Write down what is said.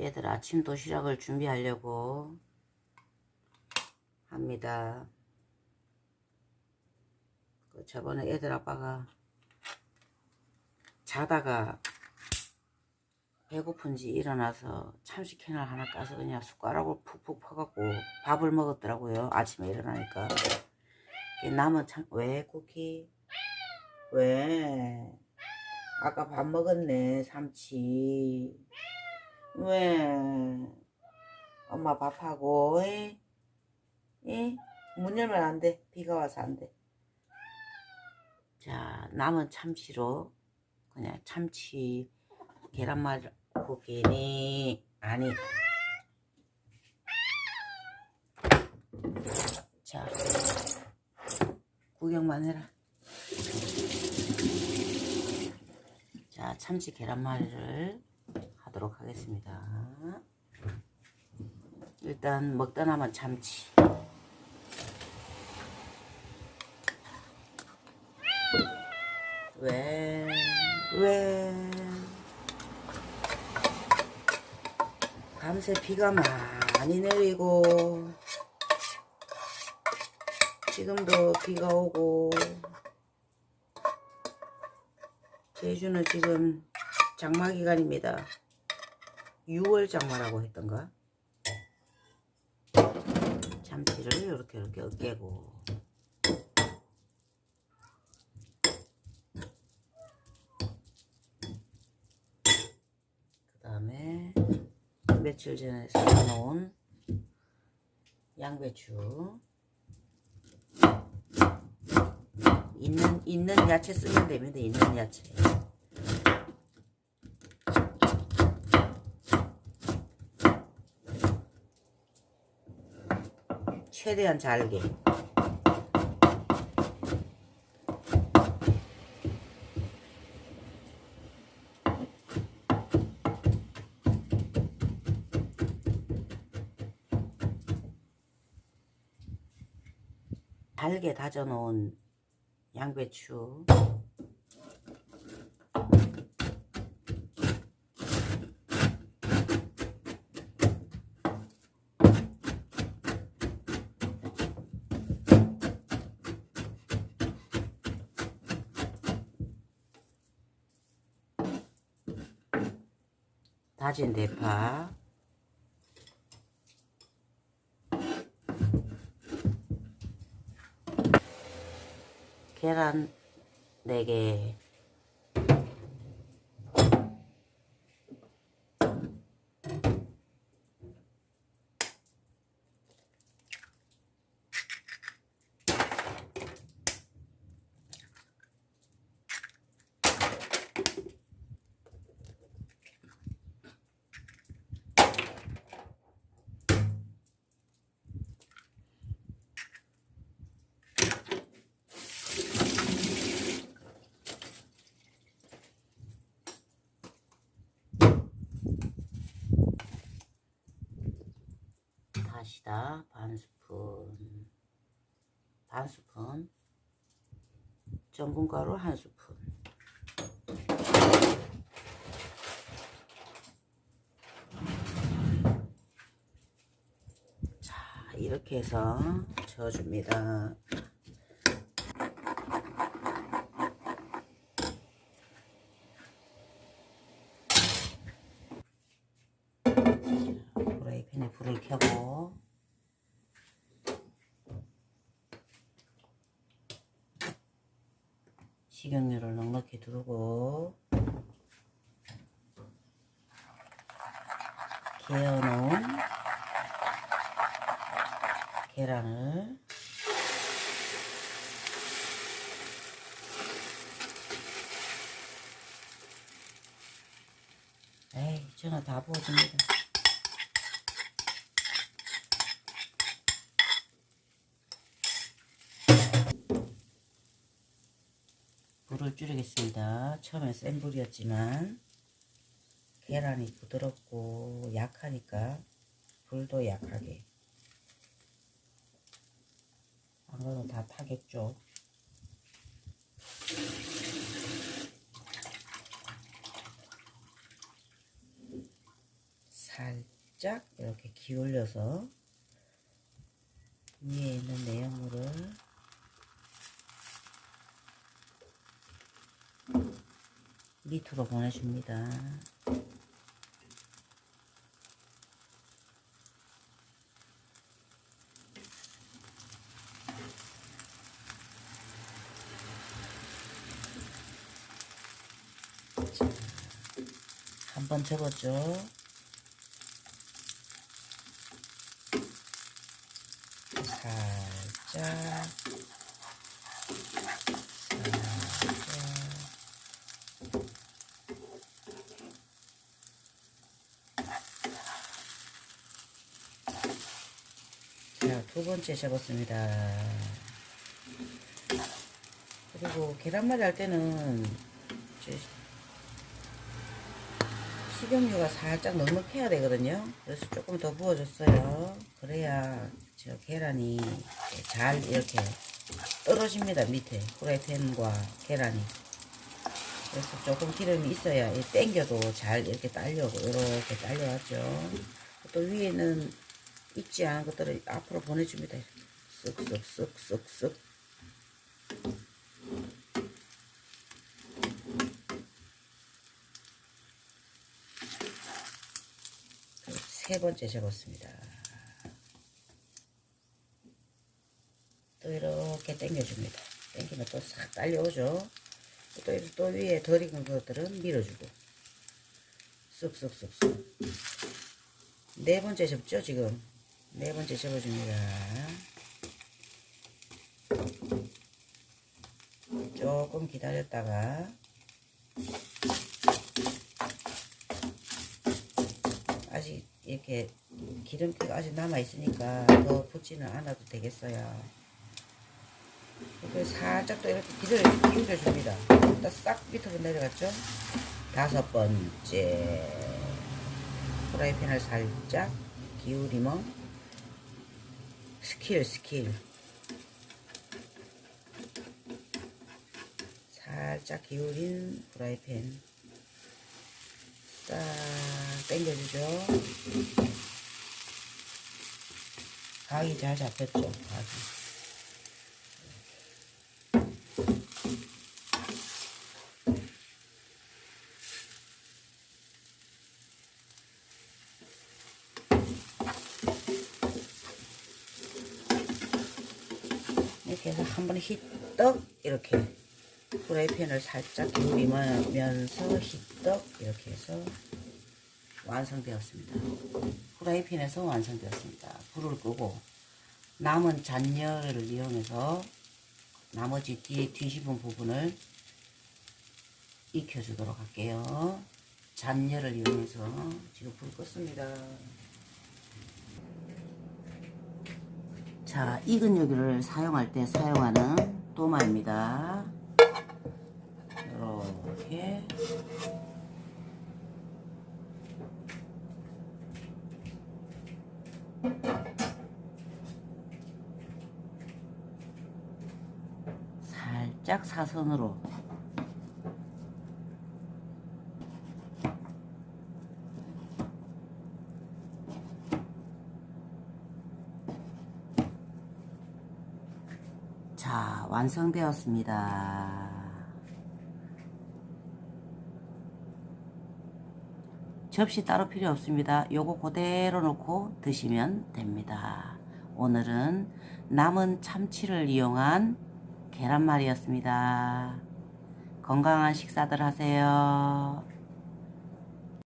애들 아침 도시락을 준비하려고 합니다. 그 저번에 애들 아빠가 자다가 배고픈지 일어나서 참치캔을 하나 까서 그냥 숟가락으로 푹푹 퍼갖고 밥을 먹었더라고요. 아침에 일어나니까. 남은 참, 왜 쿠키? 왜? 아까 밥 먹었네, 삼치. 왜? 엄마 밥하고, 에? 에? 문 열면 안 돼. 비가 와서 안 돼. 자, 남은 참치로 그냥 참치 계란말 고기니 아니. 자, 구경만 해라. 자, 참치 계란말이를 하도록 하겠습니다. 일단 먹다 남은 참치. 왜, 왜, 밤새 비가 많이 내리고, 지금도 비가 오고, 제주는 지금 장마 기간입니다. 6월 장마라고 했던가? 참치를 이렇게 이렇게 으깨고 그 다음에 며칠 전에 사놓은 양배추 있는 있는 야채 쓰면 됩니다. 있는 야채. 최대한 잘게. 달게 다져 놓은 양배추 다진 대파. 계란 4개 다시다. 반 스푼. 반 스푼. 전분가루 한 스푼. 자 이렇게 해서 저어줍니다. 프라이팬에 불을 켜고 식용유를 넉넉히 두르고 개어놓은 계란을 에이 저는 다 부어줍니다 불을 줄이겠습니다. 처음에 센 불이었지만 계란이 부드럽고 약하니까 불도 약하게 안 그러면 다 타겠죠. 살 살짝 이렇게 기울여서 위에 있는 내용물을 밑으로 보내줍니다. 한번 접었죠. 살짝. 자, 두 번째 접었습니다. 그리고 계란말이 할 때는 저 식용유가 살짝 넉넉해야 되거든요. 그래서 조금 더 부어줬어요. 그래야 저 계란이 잘 이렇게 떨어집니다. 밑에 프라이팬과 계란이. 그래서 조금 기름이 있어야 이 땡겨도 잘 이렇게 딸려고 이렇게 딸려왔죠. 또 위에는 익지 않은 것들을 앞으로 보내줍니다. 쓱쓱쓱쓱쓱. 세 번째 접었습니다. 또 이렇게 당겨줍니다. 당기면 또 싹 딸려오죠. 또, 또 위에 덜 익은 것들은 밀어주고 쓱쓱쓱쓱 네 번째 접죠 지금 네 번째 접어줍니다. 조금 기다렸다가 아직 이렇게 기름기가 아직 남아 있으니까 더 붓지는 않아도 되겠어요. 이렇게 살짝 또 이렇게 기를 기울여줍니다. 싹 밑으로 내려갔죠. 다섯 번째 프라이팬을 살짝 기울이면 스킬 스킬 살짝 기울인 프라이팬 싹 당겨주죠. 각이 잘 잡혔죠. 각이. 이렇게 해서 한 번에 휘떡 이렇게 프라이팬을 살짝 기울이면서 휘떡 이렇게 해서 완성되었습니다. 프라이팬에서 완성되었습니다. 불을 끄고 남은 잔열을 이용해서 나머지 뒤에 뒤집은 부분을 익혀주도록 할게요. 잔열을 이용해서 지금 불 껐습니다. 자, 요기를 사용할 때 사용하는 도마입니다. 이렇게 살짝 사선으로 자, 완성되었습니다. 접시 따로 필요 없습니다. 요거 그대로 놓고 드시면 됩니다. 오늘은 남은 참치를 이용한 계란말이였습니다. 건강한 식사들 하세요.